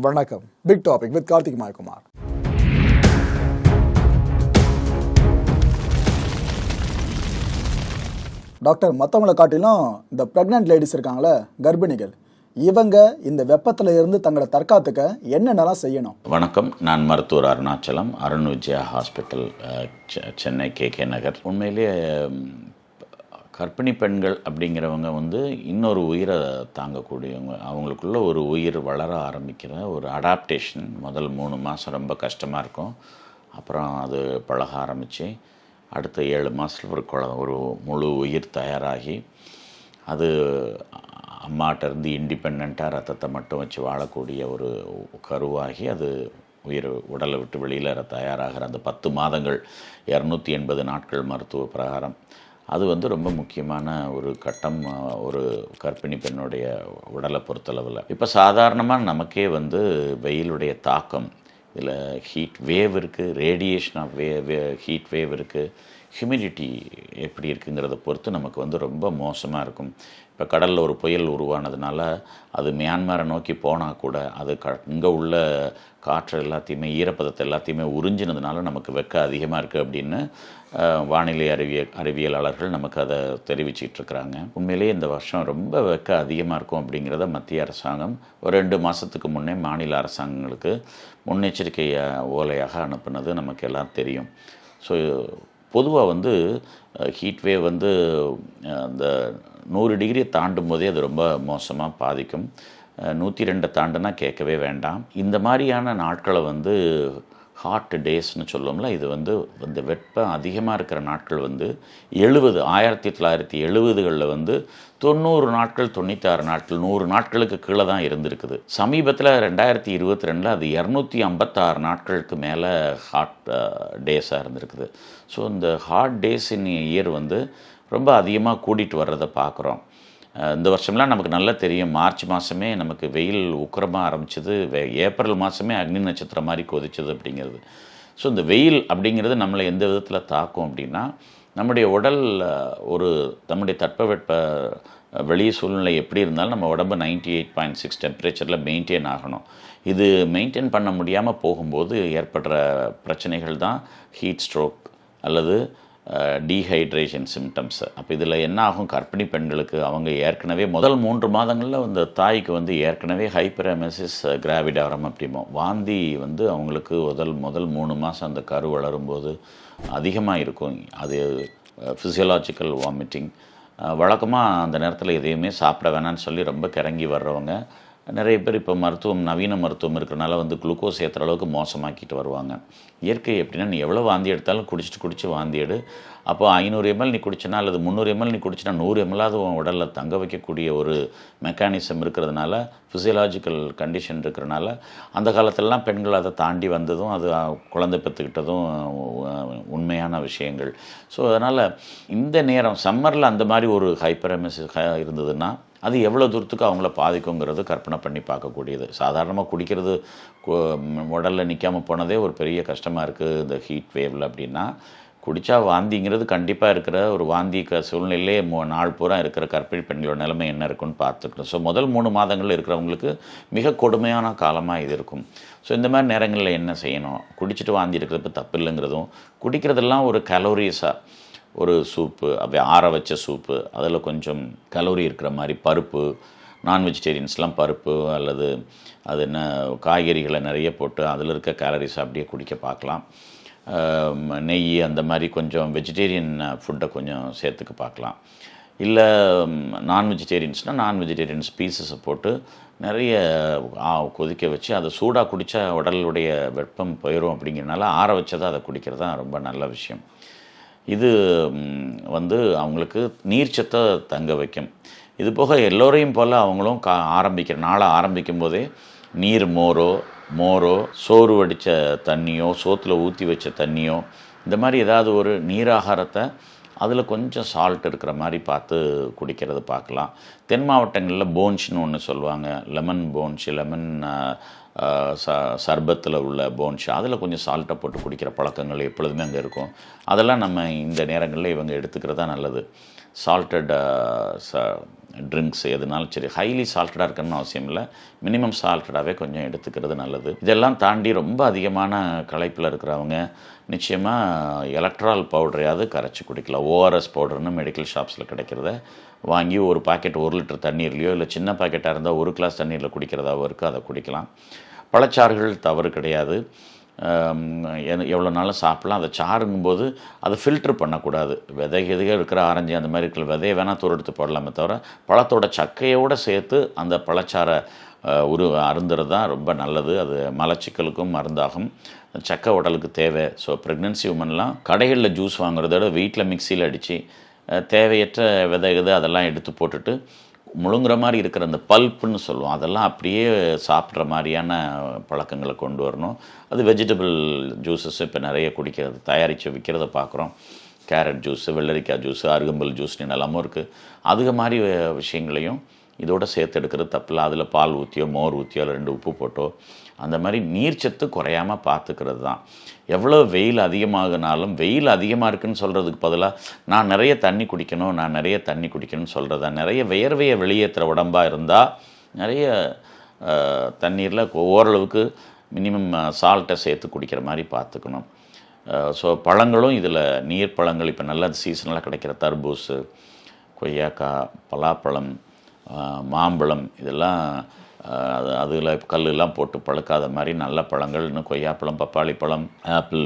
வணக்கம். Big topic with Karthik Mayakumar. Doctor மற்றவங்களை காட்டிலும் இந்த ப்ரெக்னென்ட் லேடிஸ் இருக்காங்களே கர்ப்பிணிகள். இவங்க இந்த வெப்பத்தில் இருந்து தங்களை தற்காத்துக்க என்னென்னலாம் செய்யணும்? வணக்கம். நான் மருத்துவர் அருணாச்சலம் அருண் விஜயா ஹாஸ்பிட்டல் செ- சென்னை கே கே நகர். உண்மையிலேயே கர்ப்பிணி பெண்கள் அப்படிங்கிறவங்க வந்து இன்னொரு உயிரை தாங்கக்கூடியவங்க. அவங்களுக்குள்ள ஒரு உயிர் வளர ஆரம்பிக்கிற ஒரு அடாப்டேஷன் முதல் மூணு மாதம் ரொம்ப கஷ்டமாக இருக்கும். அப்புறம் அது பழக ஆரம்பித்து அடுத்த ஏழு மாதத்தில் ஒரு குழ ஒரு முழு உயிர் தயாராகி அது அம்மாட்டேருந்து இண்டிபெண்ட்டாக ரத்தத்தை மட்டும் வச்சு வாழக்கூடிய ஒரு கருவாகி அது உயிர் உடலை விட்டு வெளியில் தயாராகிற அந்த பத்து மாதங்கள் இரநூத்தி எண்பது நாட்கள் மருத்துவ பிரகாரம் அது வந்து ரொம்ப முக்கியமான ஒரு கட்டம் ஒரு கர்ப்பிணி பெண்ணுடைய உடலை பொறுத்தளவில். இப்போ சாதாரணமாக நமக்கே வந்து வெயிலுடைய தாக்கம் இதில் ஹீட் வேவ் இருக்குது radiation of wave wave heat wave இருக்குது ஹியூமிடிட்டி எப்படி இருக்குங்கிறத பொறுத்து நமக்கு வந்து ரொம்ப மோசமாக இருக்கும். இப்போ கடலில் ஒரு புயல் உருவானதுனால அது மியான்மரை நோக்கி போனால் கூட அது க இங்கே உள்ள காற்று எல்லாத்தையுமே ஈரப்பதத்தை எல்லாத்தையுமே உறிஞ்சினதுனால நமக்கு வெக்க அதிகமாக இருக்குது அப்படின்னு வானிலை அறிவியல் அறிவியலாளர்கள் நமக்கு அதை தெரிவிச்சிட்ருக்கிறாங்க. உண்மையிலேயே இந்த வருஷம் ரொம்ப வெக்க அதிகமாக இருக்கும் அப்படிங்கிறத மத்திய அரசாங்கம் ஒரு ரெண்டு மாதத்துக்கு முன்னே மாநில அரசாங்கங்களுக்கு முன்னெச்சரிக்கை ஓலையாக அனுப்புனது நமக்கு எல்லாம் தெரியும். ஸோ பொதுவாக வந்து ஹீட்வே வந்து அந்த நூறு டிகிரி தாண்டும் போதே அது ரொம்ப மோசமாக பாதிக்கும். நூற்றி ரெண்டை தாண்டுனா கேட்கவே வேண்டாம். இந்த மாதிரியான நாட்களை வந்து ஹாட் டேஸ்னு சொல்லுவோம்ல இது வந்து இந்த வெப்பம் அதிகமாக இருக்கிற நாட்கள் வந்து எழுபது ஆயிரத்தி தொள்ளாயிரத்தி எழுபதுகளில் வந்து தொண்ணூறு நாட்கள் தொண்ணூத்தாறு நாட்கள் நூறு நாட்களுக்கு கீழே தான் இருந்திருக்குது. சமீபத்தில் ரெண்டாயிரத்தி இருபத்தி ரெண்டில் அது இரநூத்தி ஐம்பத்தாறு நாட்களுக்கு மேலே ஹாட் டேஸாக இருந்திருக்குது. ஸோ இந்த ஹாட் டேஸ் இன் இயர் வந்து ரொம்ப அதிகமாக கூட்டிகிட்டு வர்றதை பார்க்குறோம். இந்த வருஷம்லாம் நமக்கு நல்லா தெரியும். மார்ச் மாதமே நமக்கு வெயில் உக்கிரமாக ஆரம்பிச்சது. வே ஏப்ரல் மாதமே அக்னி நட்சத்திரம் மாதிரி கொதிச்சது அப்படிங்கிறது. ஸோ இந்த வெயில் அப்படிங்கிறது நம்மளை எந்த விதத்தில் தாக்கும் அப்படின்னா நம்முடைய உடல் ஒரு நம்முடைய தட்பவெட்ப வெளிய வெளி சூழ்நிலை எப்படி இருந்தாலும் நம்ம உடம்பு நைன்டி எயிட் பாயிண்ட் சிக்ஸ் டெம்பரேச்சரில் மெயின்டைன் ஆகணும். இது மெயின்டைன் பண்ண முடியாமல் போகும்போது ஏற்படுற பிரச்சனைகள் தான் ஹீட் ஸ்ட்ரோக் அல்லது டீஹைட்ரேஷன் சிம்டம்ஸ் அப்போ இதில் என்ன ஆகும் கர்ப்பிணி பெண்களுக்கு அவங்க ஏற்கனவே முதல் மூன்று மாதங்களில் அந்த தாய்க்கு வந்து ஏற்கனவே ஹைப்பரமெசிஸ் கிராவிடாரம் அப்படிமோ வாந்தி வந்து அவங்களுக்கு முதல் முதல் மூணு மாதம் அந்த கரு வளரும்போது அதிகமாக இருக்கும் அது ஃபிசியலாஜிக்கல் வாமிட்டிங் வழக்கமாக அந்த நேரத்தில் எதையுமே சாப்பிட வேணாம்னு சொல்லி ரொம்ப கிறங்கி வர்றவங்க நிறைய பேர் இப்போ மருத்துவம் நவீன மருத்துவம் இருக்கிறனால வந்து குளுக்கோஸ் ஏற்றுற அளவுக்கு மோசமாக்கிட்டு வருவாங்க. இயற்கை எப்படின்னா நீ எவ்வளோ வாந்தி எடுத்தாலும் குடிச்சிட்டு குடிச்சு வாந்தி எடு. அப்போ ஐநூறு எம்எல் நீ குடிச்சினா அல்லது முந்நூறு எம்எல் நீ குடிச்சினா நூறு எம்எல்லாவது உன் உடலில் தங்க வைக்கக்கூடிய ஒரு மெக்கானிசம் இருக்கிறதுனால ஃபிசியலாஜிக்கல் கண்டிஷன் இருக்கிறனால அந்த காலத்திலலாம் பெண்கள் அதை தாண்டி வந்ததும் அது குழந்தை பெற்றுக்கிட்டதும் உண்மையான விஷயங்கள். ஸோ அதனால் இந்த நேரம் சம்மரில் அந்த மாதிரி ஒரு ஹைப்பரமிஸ் இருந்ததுன்னா அது எவ்வளோ தூரத்துக்கு அவங்கள பாதிக்குங்கிறது கற்பனை பண்ணி பார்க்கக்கூடியது. சாதாரணமாக குடிக்கிறது உடலில் நிற்காம போனதே ஒரு பெரிய கஷ்டமாக இருக்குது இந்த ஹீட் வேவில் அப்படின்னா. குடித்தா வாந்திங்கிறது கண்டிப்பாக இருக்கிற ஒரு வாந்தி க சூழ்நிலையிலே மூ நாள் பூரா இருக்கிற கற்பிழி பெண்களோட நிலைமை என்ன இருக்குன்னு பார்த்துக்கணும். ஸோ முதல் மூணு மாதங்கள் இருக்கிறவங்களுக்கு மிக கொடுமையான காலமாக இது இருக்கும். ஸோ இந்த மாதிரி நேரங்களில் என்ன செய்யணும்? குடிச்சிட்டு வாந்தி இருக்கிறப்ப தப்பு இல்லைங்கிறதும் குடிக்கிறதெல்லாம் ஒரு கலோரிஸாக ஒரு சூப்பு அப்படியே ஆற வச்ச சூப்பு அதில் கொஞ்சம் கலோரி இருக்கிற மாதிரி பருப்பு நான் வெஜிடேரியன்ஸ்லாம் பருப்பு அல்லது அது என்ன காய்கறிகளை நிறைய போட்டு அதில் இருக்க கேலரிஸ் அப்படியே குடிக்க பார்க்கலாம். நெய் அந்த மாதிரி கொஞ்சம் வெஜிடேரியன் ஃபுட்டை கொஞ்சம் சேர்த்துக்க பார்க்கலாம். இல்லை நான் வெஜிடேரியன்ஸ்னால் நான் வெஜிடேரியன்ஸ் பீசஸை போட்டு நிறைய கொதிக்க வச்சு அதை சூடாக குடித்தா உடலுடைய வெப்பம் போயிடும் அப்படிங்கிறனால ஆற வச்சதை அதை குடிக்கிறது தான் ரொம்ப நல்ல விஷயம். இது வந்து அவங்களுக்கு நீர்ச்சத்தை தங்க வைக்கும். இது போக எல்லோரையும் போல் அவங்களும் கா ஆரம்பிக்கிற நாளை ஆரம்பிக்கும் போதே நீர் மோரோ மோரோ சோறு வடித்த தண்ணியோ சோத்தில் ஊற்றி வச்ச தண்ணியோ இந்த மாதிரி ஏதாவது ஒரு நீராகாரத்தை அதில் கொஞ்சம் சால்ட் இருக்கிற மாதிரி பார்த்து குடிக்கிறது பார்க்கலாம். தென் மாவட்டங்களில் போன்ஸ்னு ஒன்று சொல்லுவாங்க. லெமன் போன்ஸ் லெமன் ச சர்பத்தில் உள்ள போன்ஸ் அதில் கொஞ்சம் சால்ட்டை போட்டு குடிக்கிற பழக்கங்கள் எப்பொழுதுமே அங்கே இருக்கும். அதெல்லாம் நம்ம இந்த நேரங்களில் இவங்க எடுத்துக்கிறது தான் நல்லது சால்ட்டட் ச ட்ரிங்க்ஸ் எதுனாலும் சரி ஹைலி சால்ட்டடாக இருக்கணும்னு அவசியம் இல்லை. மினிமம் சால்ட்டடாகவே கொஞ்சம் எடுத்துக்கிறது நல்லது. இதெல்லாம் தாண்டி ரொம்ப அதிகமான களைப்பில் இருக்கிறவங்க நிச்சயமாக எலக்ட்ரால் பவுடரையாவது கரைச்சி குடிக்கலாம். ஓஆர்எஸ் பவுடர்னு மெடிக்கல் ஷாப்ஸில் கிடைக்கிறத வாங்கி ஒரு பாக்கெட் ஒரு லிட்டர் தண்ணீர்லையோ இல்லை சின்ன பாக்கெட்டாக இருந்தால் ஒரு கிளாஸ் தண்ணீரில் குடிக்கிறதாவோ இருக்குது அதை குடிக்கலாம். பழச்சாறுகள் தவறு கிடையாது. எவ்வளோ நாளும் சாப்பிடலாம். அதை சாருங்கும்போது அதை ஃபில்ட்ரு பண்ணக்கூடாது. விதை எதுக இருக்கிற ஆரஞ்சு அந்த மாதிரி இருக்கிற விதையை வேணால் தூர எடுத்து போடலாமே தவிர பழத்தோட சக்கையோடு சேர்த்து அந்த பழச்சாறை உரு அருந்துறது தான் ரொம்ப நல்லது. அது மலச்சிக்கலுக்கும் மருந்தாகும். சக்கை உடலுக்கு தேவை. ஸோ ப்ரெக்னென்சி உமன்லாம் கடைகளில் ஜூஸ் வாங்குறத விட வீட்டில் மிக்சியில் அடித்து தேவையற்ற விதை இது அதெல்லாம் எடுத்து போட்டுட்டு முழுங்குற மாதிரி இருக்கிற அந்த பல்ப்புன்னு சொல்லுவோம். அதெல்லாம் அப்படியே சாப்பிட்ற மாதிரியான பழக்கங்களை கொண்டு வரணும். அது வெஜிடபிள் ஜூஸஸ் இப்போ நிறைய குடிக்கிறது தயாரித்து விற்கிறத பார்க்குறோம். கேரட் ஜூஸு வெள்ளரிக்காய் ஜூஸு அருகம்புல் ஜூஸ்னு எல்லாமும் இருக்குது அதுக மாதிரி விஷயங்களையும் இதோட சேர்த்து எடுக்கிறது தப்பில்லை அதில் பால் ஊற்றியோ மோர் ஊற்றியோ இல்லை ரெண்டு உப்பு போட்டோ அந்த மாதிரி நீர்ச்சத்து குறையாமல் பார்த்துக்கிறது தான். எவ்வளோ வெயில் அதிகமாகினாலும் வெயில் அதிகமாக இருக்குன்னு சொல்கிறதுக்கு பதிலாக நான் நிறைய தண்ணி குடிக்கணும் நான் நிறைய தண்ணி குடிக்கணும்னு சொல்கிறதா நிறைய வியர்வையை வெளியேற்றுற உடம்பாக இருந்தால் நிறைய தண்ணீரில் ஓரளவுக்கு மினிமம் சால்ட்டை சேர்த்து குடிக்கிற மாதிரி பார்த்துக்கணும். ஸோ பழங்களும் இதில் நீர் பழங்கள் இப்போ நல்ல சீசனலாக கிடைக்கிற தர்பூசு கொய்யாக்காய் பலாப்பழம் மாம்பழம் இதெல்லாம் அது அதில் கல்லெல்லாம் போட்டு பழுக்காத மாதிரி நல்ல பழங்கள் இன்னும் கொய்யாப்பழம் பப்பாளி பழம் ஆப்பிள்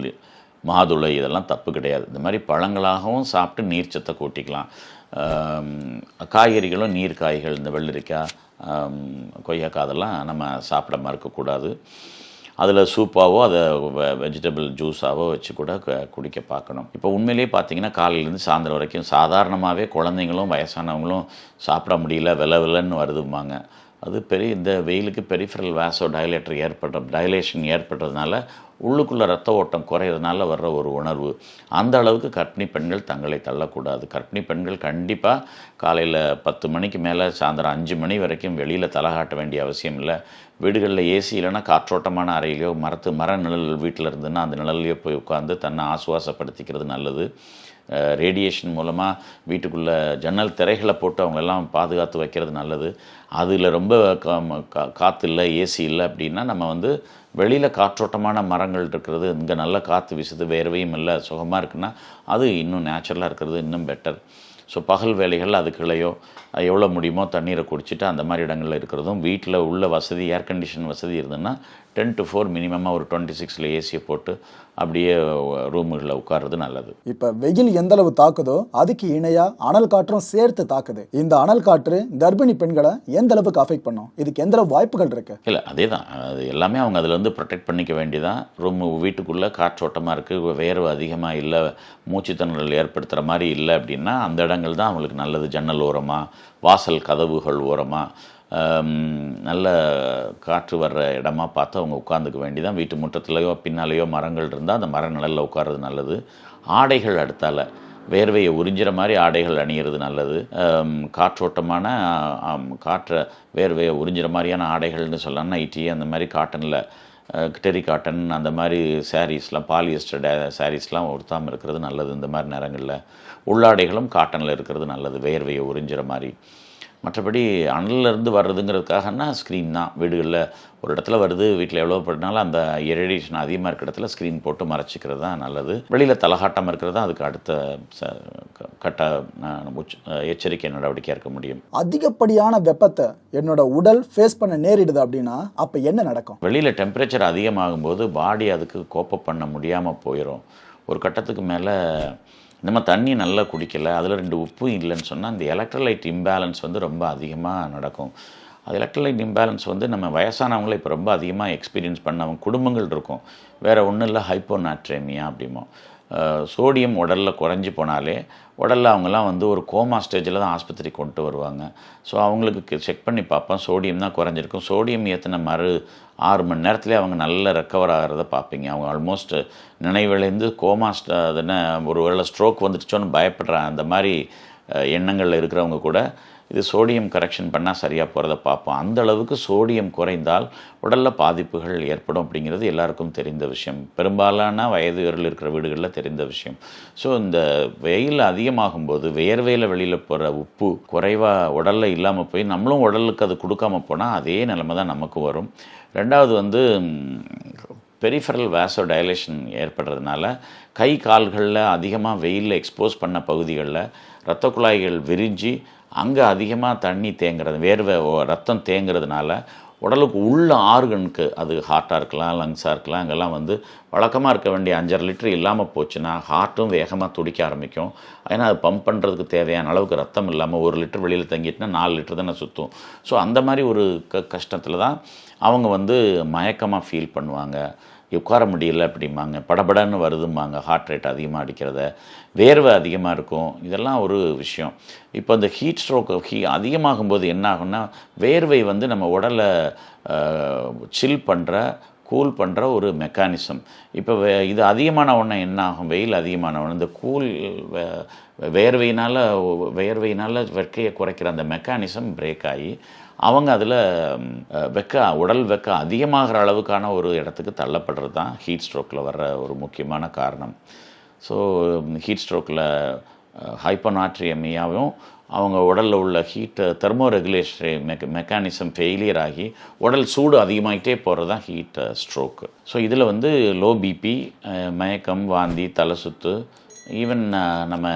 மாதுளை இதெல்லாம் தப்பு கிடையாது. இந்த மாதிரி பழங்களாகவும் சாப்பிட்டு நீர்ச்சத்தை கூட்டிக்கலாம். காய்கறிகளும் நீர் காய்கள் இந்த வெள்ளரிக்காய் கொய்யாக்காய் அதெல்லாம் நம்ம சாப்பிட மறுக்கக்கூடாது அதில் சூப்பாவோ அதை வெஜிடபிள் ஜூஸாவோ வச்சு கூட குடிக்க பார்க்கணும். இப்போ உண்மையிலேயே பார்த்தீங்கன்னா காலையிலேருந்து சாயந்தரம் வரைக்கும் சாதாரணமாகவே குழந்தைங்களும் வயசானவங்களும் சாப்பிட முடியல வில விலன்னு வருதும்பாங்க. அது பெரிய இந்த வெயிலுக்கு பெரிஃபரல் வேசோ டைலேட்டர் ஏற்படுற டைலேஷன் ஏற்படுறதுனால உள்ளுக்குள்ளே ரத்த ஓட்டம் குறையிறதுனால வர்ற ஒரு உணர்வு. அந்த அளவுக்கு கர்ப்பிணி பெண்கள் தங்களை தள்ளக்கூடாது. கர்ப்பிணி பெண்கள் கண்டிப்பாக காலையில் பத்து மணிக்கு மேலே சாயந்தரம் அஞ்சு மணி வரைக்கும் வெளியில் தலகாட்ட வேண்டிய அவசியம் இல்லை. வீடுகளில் ஏசி இல்லைன்னா காற்றோட்டமான அறையிலையோ மரத்து மர நிழல் வீட்டில் இருந்துன்னா அந்த நிழல்லையோ போய் உட்காந்து தன்னை ஆசுவாசப்படுத்திக்கிறது நல்லது. ரேடியேஷன் மூலமாக வீட்டுக்குள்ளே ஜன்னல் திரைகளை போட்டு அவங்களெல்லாம் பாதுகாத்து வைக்கிறது நல்லது. அதில் ரொம்ப கா- காற்று இல்லை ஏசி இல்லை அப்படின்னா நம்ம வந்து வெளியில் காற்றோட்டமான மரங்கள் இருக்கிறது இங்கே நல்ல காற்று வீசுது வேர்வையும் இல்லை சுகமாக இருக்குன்னா அது இன்னும் நேச்சுரலாக இருக்கிறது இன்னும் பெட்டர் ஸோ பகல் வேலைகள் அதுக்குள்ளேயோ எவ்வளோ முடியுமோ தண்ணீரை குடிச்சிட்டு அந்த மாதிரி இடங்களில் இருக்கிறதும் வீட்டில் உள்ள வசதி ஏர் கண்டிஷன் வசதி இருந்ததுன்னா டென் டு ஃபோர் மினிமமாக ஒரு டுவெண்ட்டி சிக்ஸில் ஏசியை போட்டு அப்படியே ரூமுகளில் உட்கார்றது நல்லது. இப்ப வெயில் எந்த அளவு தாக்குதோ அதுக்கு இணையா அனல் காற்றும் சேர்த்து தாக்குது. இந்த அனல் காற்று கர்ப்பிணி பெண்களை எந்த அளவுக்கு அஃபெக்ட் பண்ணும்? இதுக்கு எந்த அளவு வாய்ப்புகள் இருக்கு? இல்லை அதே தான் அது எல்லாமே அவங்க அதில் வந்து ப்ரொடெக்ட் பண்ணிக்க வேண்டியதான் ரூம் வீட்டுக்குள்ளே காற்றோட்டமாக இருக்குது வேர்வை அதிகமாக இல்லை மூச்சுத்திணறல் ஏற்படுத்துகிற மாதிரி இல்லை அப்படின்னா அந்த இடங்கள் தான் அவங்களுக்கு நல்லது. ஜன்னல் ஓரமாக வாசல் கதவுகள் ஓரமாக நல்ல காற்று வர்ற இடமா பார்த்து அவங்க உட்காந்துக்க வேண்டிதான் வீட்டு முற்றத்துலையோ பின்னாலேயோ மரங்கள் இருந்தால் அந்த மர நிழலில் உட்கார்றது நல்லது. ஆடைகள் அடுத்தால வேர்வையை உறிஞ்சிற மாதிரி ஆடைகள் அணியிறது நல்லது. காற்றோட்டமான காற்றை வேர்வையை உறிஞ்சிற மாதிரியான ஆடைகள்னு சொல்லலாம். நைட்டி அந்த மாதிரி காட்டனில் டெரி காட்டன் அந்த மாதிரி சாரீஸ்லாம் பாலியஸ்டர் சாரீஸ்லாம் உடுத்தாமல் இருக்கிறது நல்லது இந்த மாதிரி நேரங்களில். உள்ளாடைகளும் காட்டனில் இருக்கிறது நல்லது வேர்வையை உறிஞ்சிற மாதிரி. மற்றபடி அனல்ல இருந்து வர்றதுங்கிறதுக்காகனா ஸ்க்ரீன் தான். வீடுகளில் ஒரு இடத்துல வருது வீட்டில் எவ்வளோ படினாலும் அந்த ரேடியேஷன் அதிகமாக இருக்கிற இடத்துல ஸ்க்ரீன் போட்டு மறைச்சிக்கிறது தான் நல்லது. வெளியில் தலகாட்டம் இருக்கிறது தான் அதுக்கு அடுத்த ச- கட்ட எச்சரிக்கை நடவடிக்கையாக இருக்க முடியும். அதிகப்படியான வெப்பத்தை என்னோட உடல் ஃபேஸ் பண்ண நேரிடுது அப்படின்னா அப்ப என்ன நடக்கும்? வெளியில் டெம்பரேச்சர் அதிகமாகும் போது பாடி அதுக்கு கோப்பப் பண்ண முடியாமல் போயிடும் ஒரு கட்டத்துக்கு மேலே நம்ம தண்ணி நல்லா குடிக்கல அதில் ரெண்டு உப்பு இல்லைன்னு சொன்னால் அந்த எலக்ட்ரலைட் இம்பேலன்ஸ் வந்து ரொம்ப அதிகமாக நடக்கும். அது எலக்ட்ரலைட் இம்பேலன்ஸ் வந்து நம்ம வயசானவங்கள இப்போ ரொம்ப அதிகமாக எக்ஸ்பீரியன்ஸ் பண்ணவங்க குடும்பங்கள் இருக்கும். வேறு ஒன்றும் இல்லை ஹைப்போநாட்ரேமியா அப்படிமோ சோடியம் உடலில் குறைஞ்சி போனாலே உடலில் அவங்கெல்லாம் வந்து ஒரு கோமா ஸ்டேஜில் தான் ஆஸ்பத்திரி கொண்டு வருவாங்க. ஸோ அவங்களுக்கு செக் பண்ணி பார்ப்போம். சோடியம் தான் குறைஞ்சிருக்கும். சோடியம் ஏற்றின மறு ஆறு மணி நேரத்துலேயே அவங்க நல்ல ரெக்கவர் ஆகிறத பார்ப்பீங்க. அவங்க ஆல்மோஸ்ட் நினைவிழந்து கோமா அதுன்னு ஒரு வேளை ஸ்ட்ரோக் வந்துடுச்சோன்னு பயப்படுற அந்த மாதிரி எண்ணங்களில் இருக்கிறவங்க கூட இது சோடியம் கரெக்ஷன் பண்ணால் சரியாக போகிறத பார்ப்போம். அந்த அளவுக்கு சோடியம் குறைந்தால் உடலில் பாதிப்புகள் ஏற்படும் அப்படிங்கிறது எல்லாருக்கும் தெரிந்த விஷயம். பெரும்பாலான வயதுகளில் இருக்கிற வீடுகளில் தெரிந்த விஷயம். ஸோ இந்த வெயில் அதிகமாகும்போது வேர்வையில் வெளியில் போகிற உப்பு குறைவாக உடலில் இல்லாமல் போய் நம்மளும் உடலுக்கு அது கொடுக்காம போனால் அதே நிலைமை தான் நமக்கு வரும். ரெண்டாவது வந்து பெரிஃபரல் வேசோ டயலேஷன் ஏற்படுறதுனால கை கால்களில் அதிகமாக வெயிலில் எக்ஸ்போஸ் பண்ண பகுதிகளில் இரத்த குழாய்கள் விரிஞ்சு அங்கே அதிகமாக தண்ணி தேங்குறது வேர்வை ரத்தம் தேங்குறதுனால உடலுக்கு உள்ள ஆர்கனுக்கு அது ஹார்ட்டாக இருக்கலாம் லங்ஸாக இருக்கலாம் அங்கெல்லாம் வந்து வழக்கமாக இருக்க வேண்டிய அஞ்சரை லிட்டர் இல்லாமல் போச்சுன்னா ஹார்ட்டும் வேகமாக துடிக்க ஆரம்பிக்கும். ஏன்னா அது பம்ப் பண்ணுறதுக்கு தேவையான அளவுக்கு ரத்தம் இல்லாமல் ஒரு லிட்டர் வெளியில் தங்கிட்டுனா நாலு லிட்டர் தானே சுற்றும் ஸோ அந்த மாதிரி ஒரு க கஷ்டத்தில் தான் அவங்க வந்து மயக்கமாக ஃபீல் பண்ணுவாங்க. உட்கார முடியல அப்படிம்பாங்க. படபடன்னு வருதும்பாங்க. ஹார்ட் ரேட் அதிகமாக அடிக்கிறத. வேர்வை அதிகமாக இருக்கும். இதெல்லாம் ஒரு விஷயம். இப்போ இந்த ஹீட் ஸ்ட்ரோக் ஹீ அதிகமாகும்போது என்ன ஆகும்னா வேர்வை வந்து நம்ம உடலை சில் பண்ணுற கூல் பண்ணுற ஒரு மெக்கானிசம் இப்போ வே இது அதிகமான உடனே என்ன ஆகும்? வெயில் அதிகமான உடனே. இந்த கூல் வேர்வையினால் வேர்வையினால் வெக்கையை குறைக்கிற அந்த மெக்கானிசம் பிரேக் ஆகி அவங்க அதில் வெக்க உடல் வெக்க அதிகமாகிற அளவுக்கான ஒரு இடத்துக்கு தள்ளப்படுறது தான் ஹீட் ஸ்ட்ரோக்கில் வர்ற ஒரு முக்கியமான காரணம். ஸோ ஹீட் ஸ்ட்ரோக்கில் ஹைப்போநாட்ரியமியாவும் அவங்க உடலில் உள்ள heat thermoregulation mecha mechanism failure ஆகி உடல் சூடு அதிகமாகிட்டே போகிறது தான் ஹீட் ஸ்ட்ரோக்கு ஸோ இதில் வந்து லோ பிபி மயக்கம் வாந்தி தலை சுத்து ஈவன் நம்ம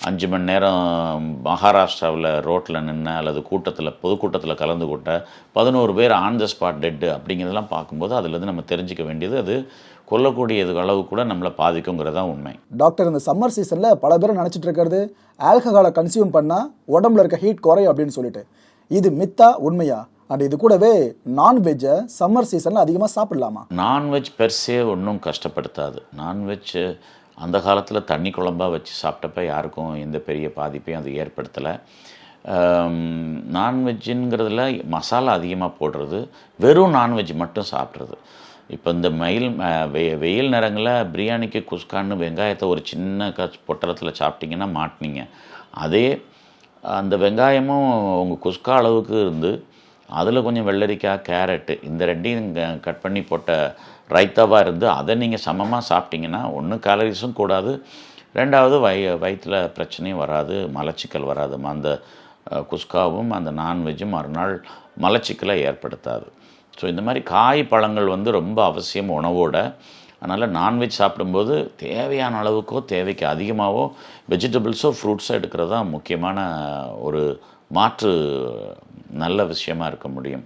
அஞ்சு மணி நேரம் மகாராஷ்டிராவில் ரோட்டில் நின்று அல்லது கூட்டத்தில் பொதுக்கூட்டத்தில் கலந்து கொண்ட பதினோரு பேர் ஆன் த ஸ்பாட் டெட்டு அப்படிங்கிறதெல்லாம் பார்க்கும்போது அதுலேருந்து நம்ம தெரிஞ்சுக்க வேண்டியது அது கொல்லக்கூடியது அளவு கூட நம்மளை பாதிக்குங்கிறது தான் உண்மை. டாக்டர் இந்த சம்மர் சீசனில் பல பேர் நினச்சிட்டு இருக்கிறது ஆல்கஹாலை கன்சியூம் பண்ணால் உடம்புல இருக்க ஹீட் குறையும் அப்படின்னு சொல்லிட்டு. இது மித்தா உண்மையா? அண்ட் இது கூடவே நான்வெஜ்ஜை சம்மர் சீசனில் அதிகமாக சாப்பிடலாமா? நான்வெஜ் பெர்சே ஒன்றும் கஷ்டப்படுத்தாது. நான்வெஜ் அந்த காலத்தில் தண்ணி குழம்பா வச்சு சாப்பிட்டப்ப யாருக்கும் எந்த பெரிய பாதிப்பையும் அது ஏற்படுத்தலை. நான்வெஜ்ஜுங்கிறதுல மசாலா அதிகமாக போடுறது வெறும் நான்வெஜ் மட்டும் சாப்பிட்றது. இப்போ இந்த மயில் வெ வெயில் நேரங்களில் பிரியாணிக்கு குஸ்கான்னு வெங்காயத்தை ஒரு சின்ன க பொட்டலத்தில் சாப்பிட்டிங்கன்னா மாட்டினீங்க. அதே அந்த வெங்காயமும் உங்கள் குஸ்கா அளவுக்கு இருந்து அதில் கொஞ்சம் வெள்ளரிக்காய் கேரட்டு இந்த ரெண்டையும் கட் பண்ணி போட்ட ரைத்தாவாக இருந்து அதை நீங்கள் சமமாக சாப்பிட்டீங்கன்னா ஒன்று கேலரிஸும் கூடாது. ரெண்டாவது வய வயிற்றில் பிரச்சனையும் வராது மலச்சிக்கல் வராது. அந்த குஸ்காவும் அந்த நான்வெஜ்ஜும் மறுநாள் மலச்சிக்கலை ஏற்படுத்தாது. ஸோ இந்த மாதிரி காய் பழங்கள் வந்து ரொம்ப அவசியம் உணவோட. அதனால் நான்வெஜ் சாப்பிடும்போது தேவையான அளவுக்கோ தேவைக்கு அதிகமாகவோ வெஜிடபிள்ஸோ ஃப்ரூட்ஸோ எடுக்கிறது தான் முக்கியமான ஒரு மாற்று நல்ல விஷயமா இருக்க முடியும்.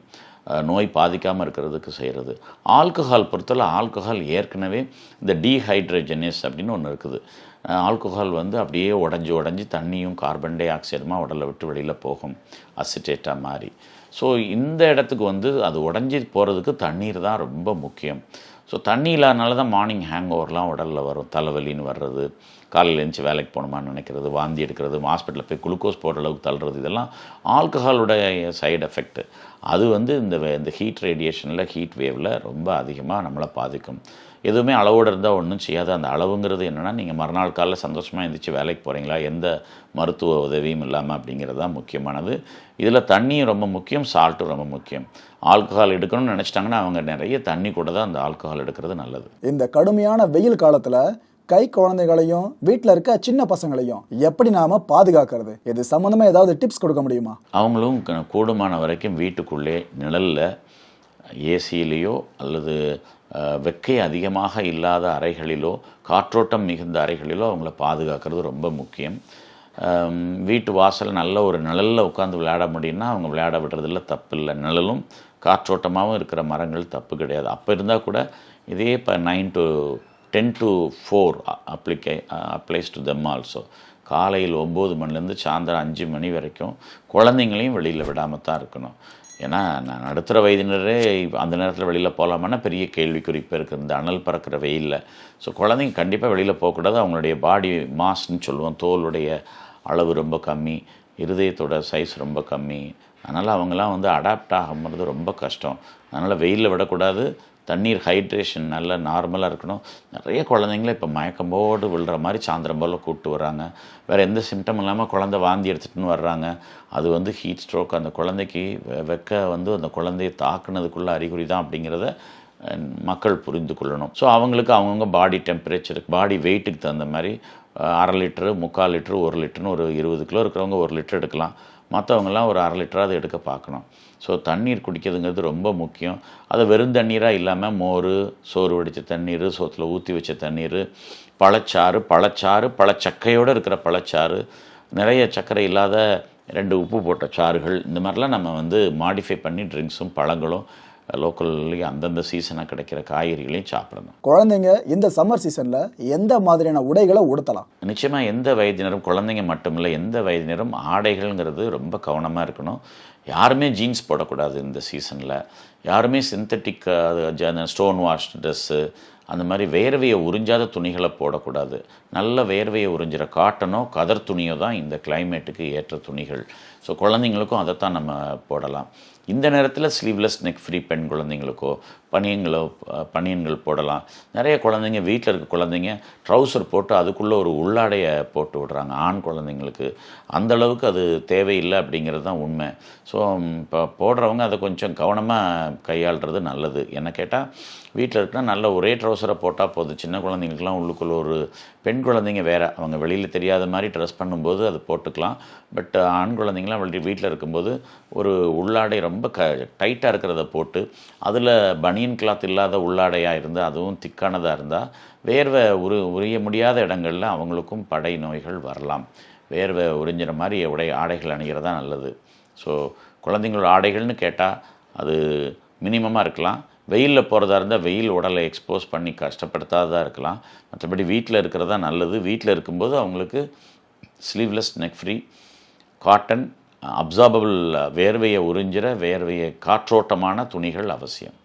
நோய் பாதிக்காமல் இருக்கிறதுக்கு செய்கிறது ஆல்கஹால் பொறுத்தவரை ஆல்கஹால் ஏற்கனவே இந்த டீஹைட்ரஜனேஸ் அப்படின்னு ஒன்று இருக்குது. ஆல்கஹால் வந்து அப்படியே உடஞ்சி உடஞ்சி தண்ணியும் கார்பன் டை ஆக்சைடுமா உடலை விட்டு வெளியில் போகும். அசிட்டேட்டாக மாதிரி ஸோ இந்த இடத்துக்கு வந்து அது உடஞ்சி போகிறதுக்கு தண்ணீர் தான் ரொம்ப முக்கியம். ஸோ தண்ணி இல்லாதனால தான் மார்னிங் ஹேங் ஓவர்லாம் உடலில் வரும். தலைவலின்னு வர்றது. காலையில் எழுந்துச்சி வேலைக்கு போகணுமான்னு நினைக்கிறது வாந்தி எடுக்கிறது ஹாஸ்பிட்டலில் போய் குளுக்கோஸ் போடுற அளவுக்கு தள்ளுறது இதெல்லாம் ஆல்கஹாலுடைய சைடு எஃபெக்ட் அது வந்து இந்த வே- இந்த ஹீட் ரேடியேஷனில் ஹீட் வேவில் ரொம்ப அதிகமாக நம்மளை பாதிக்கும். எதுவுமே அளவோடு இருந்தால் ஒன்றும் செய்யாது. அந்த அளவுங்கிறது என்னென்னா நீங்கள் மறுநாள் காலைல சந்தோஷமாக எழுந்திரிச்சு வேலைக்கு போகிறீங்களா? எந்த மருத்துவ உதவியும் இல்லாமல் அப்படிங்கிறது தான் முக்கியமானது. இதில் தண்ணியும் ரொம்ப முக்கியம் சால்ட்டும் ரொம்ப முக்கியம். ஆல்கஹால் எடுக்கணும்னு நினச்சிட்டாங்கன்னா அவங்க நிறைய தண்ணி கூட தான் அந்த ஆல்கஹால் எடுக்கிறது நல்லது. இந்த கடுமையான வெயில் காலத்தில் கை குழந்தைகளையும் வீட்டில் இருக்க சின்ன பசங்களையும் எப்படி நாம பாதுகாக்கிறது? இது சம்மந்தமா ஏதாவது டிப்ஸ் கொடுக்க முடியுமா? அவங்களும் க- கூடுமான வரைக்கும் வீட்டுக்குள்ளே நிழலில் ஏசியிலேயோ அல்லது வெக்கை அதிகமாக இல்லாத அறைகளிலோ காற்றோட்டம் மிகுந்த அறைகளிலோ அவங்கள பாதுகாக்கிறது ரொம்ப முக்கியம். வீட்டு வாசல் நல்ல ஒரு நிழலில் உட்காந்து விளையாட முடியும்னா அவங்க விளையாட விடுறதில்ல தப்பு இல்லை நிழலும் காற்றோட்டமாகவும் இருக்கிற மரங்கள் தப்பு கிடையாது. அப்போ இருந்தால் கூட இதே இப்போ nine to ten to four applica applies to them also காலையில் ஒம்பது மணிலேருந்து சாயந்தரம் அஞ்சு மணி வரைக்கும் குழந்தைங்களையும் வெளியில் விடாமல் தான் இருக்கணும். ஏன்னா நான் நடுத்தர வயதினரே அந்த நேரத்தில் வெளியில் போகலாமான்னா பெரிய கேள்விக்குறி இப்போ இருக்குது இந்த அனல் பறக்கிற வெயிலில். ஸோ குழந்தைங்க கண்டிப்பாக வெளியில் போகக்கூடாது. அவங்களுடைய பாடி மாஸ்ன்னு சொல்லுவோம். தோலுடைய அளவு ரொம்ப கம்மி. இருதயத்தோட சைஸ் ரொம்ப கம்மி. அதனால் அவங்களாம் வந்து அடாப்ட் ஆகும்போது ரொம்ப கஷ்டம். அதனால் வெயிலில் விடக்கூடாது. தண்ணீர் ஹைட்ரேஷன் நல்ல நார்மலாக இருக்கணும். நிறைய குழந்தைங்கள இப்போ மயக்கம்போடு விழுற மாதிரி சாயந்தரம் போல் கூப்பிட்டு வராங்க வேறு எந்த சிம்டம் இல்லாமல் குழந்தை வாந்தி எடுத்துட்டுன்னு வர்றாங்க. அது வந்து ஹீட் ஸ்ட்ரோக் அந்த குழந்தைக்கு வெ- வெக்க வந்து அந்த குழந்தையை தாக்குனதுக்குள்ள அறிகுறி தான் அப்படிங்கிறத மக்கள் புரிந்து கொள்ளணும். ஸோ அவங்களுக்கு அவங்கவுங்க பாடி டெம்பரேச்சருக்கு பாடி வெயிட்டுக்கு தகுந்த மாதிரி அரை லிட்டரு முக்கால் லிட்டரு ஒரு லிட்டருன்னு ஒரு இருபது கிலோ இருக்கிறவங்க ஒரு லிட்டர் எடுக்கலாம். மற்றவங்கெல்லாம் ஒரு அரை லிட்டராவது எடுக்க பார்க்கணும். ஸோ தண்ணீர் குடிக்கிறதுங்கிறது ரொம்ப முக்கியம். அது வெறும் தண்ணீராக இல்லாமல் மோர் சோறு வடித்த தண்ணீர் சோத்தில் ஊற்றி வச்ச தண்ணீர் பழச்சாறு பழச்சாறு பழச்சக்கையோடு இருக்கிற பழச்சாறு நிறைய சர்க்கரை இல்லாத ரெண்டு உப்பு போட்ட சாறுகள் இந்த மாதிரிலாம் நம்ம வந்து மாடிஃபை பண்ணி ட்ரிங்க்ஸும் பழங்களும் லோக்கல்லையும் அந்தந்த சீசனாக கிடைக்கிற காய்கறிகளையும் சாப்பிடணும். குழந்தைங்க இந்த சம்மர் சீசன்ல எந்த மாதிரியான உடைகளை உடுத்தலாம்? நிச்சயமாக எந்த வயதினரும் குழந்தைங்க மட்டுமில்லை எந்த வயதினரும் ஆடைகள்ங்கிறது ரொம்ப கவனமாக இருக்கணும். யாருமே ஜீன்ஸ் போடக்கூடாது இந்த சீசனில் யாருமே சிந்தட்டிக் ஸ்டோன் வாஷ் ட்ரெஸ்ஸு அந்த மாதிரி வேர்வையை உறிஞ்சாத துணிகளை போடக்கூடாது. நல்ல வேர்வையை உறிஞ்சிற காட்டனோ கதர் துணியோ தான் இந்த கிளைமேட்டுக்கு ஏற்ற துணிகள். ஸோ குழந்தைங்களுக்கும் அதைத்தான் நம்ம போடலாம். இந்த நேரத்தில் ஸ்லீவ்லெஸ் நெக் ஃப்ரீ பெண் குழந்தைங்களுக்கோ பனியன்களோ பனியன்கள் போடலாம். நிறைய குழந்தைங்க வீட்டில் இருக்க குழந்தைங்க ட்ரௌசர் போட்டு அதுக்குள்ளே ஒரு உள்ளாடையை போட்டு விடுறாங்க. ஆண் குழந்தைங்களுக்கு. அந்த அளவுக்கு அது தேவையில்லை அப்படிங்கிறது தான் உண்மை. ஸோ இப்போ போடுறவங்க அதை கொஞ்சம் கவனமாக கையாளுறது நல்லது. என்ன கேட்டால் வீட்டில் இருக்கிற நல்ல ஒரே ட்ரௌசரை போட்டால் போதும். சின்ன குழந்தைங்களுக்குலாம் உள்ளுக்குள்ள ஒரு பெண் குழந்தைங்க வேறு. அவங்க வெளியில் தெரியாத மாதிரி ட்ரெஸ் பண்ணும்போது அது போட்டுக்கலாம். பட் ஆண் குழந்தைங்களாம் வெளியே வீட்டில் இருக்கும்போது ஒரு உள்ளாடை ரொம்ப க டைட்டாக இருக்கிறத போட்டு அதில் பனியன் கிளாத் இல்லாத உள்ளாடையாக இருந்தால் அதுவும் திக்கானதாக இருந்தால் வேர்வை உரு உரிய முடியாத இடங்களில் அவங்களுக்கும் படை நோய்கள் வரலாம். வேர்வை உறிஞ்சிற மாதிரி உடை ஆடைகள் அணிகிறதா நல்லது. ஸோ குழந்தைங்களோட ஆடைகள்னு கேட்டால் அது மினிமமாக இருக்கலாம். வெயிலில் போகிறதா இருந்தால் வெயில் உடலை எக்ஸ்போஸ் பண்ணி கஷ்டப்படுத்தாததாக இருக்கலாம். மற்றபடி வீட்டில் இருக்கிறதா நல்லது. வீட்டில் இருக்கும்போது அவங்களுக்கு sleeveless neck free cotton absorbable வேர்வையை உறிஞ்சிற வேர்வையை காற்றோட்டமான துணிகள் அவசியம்.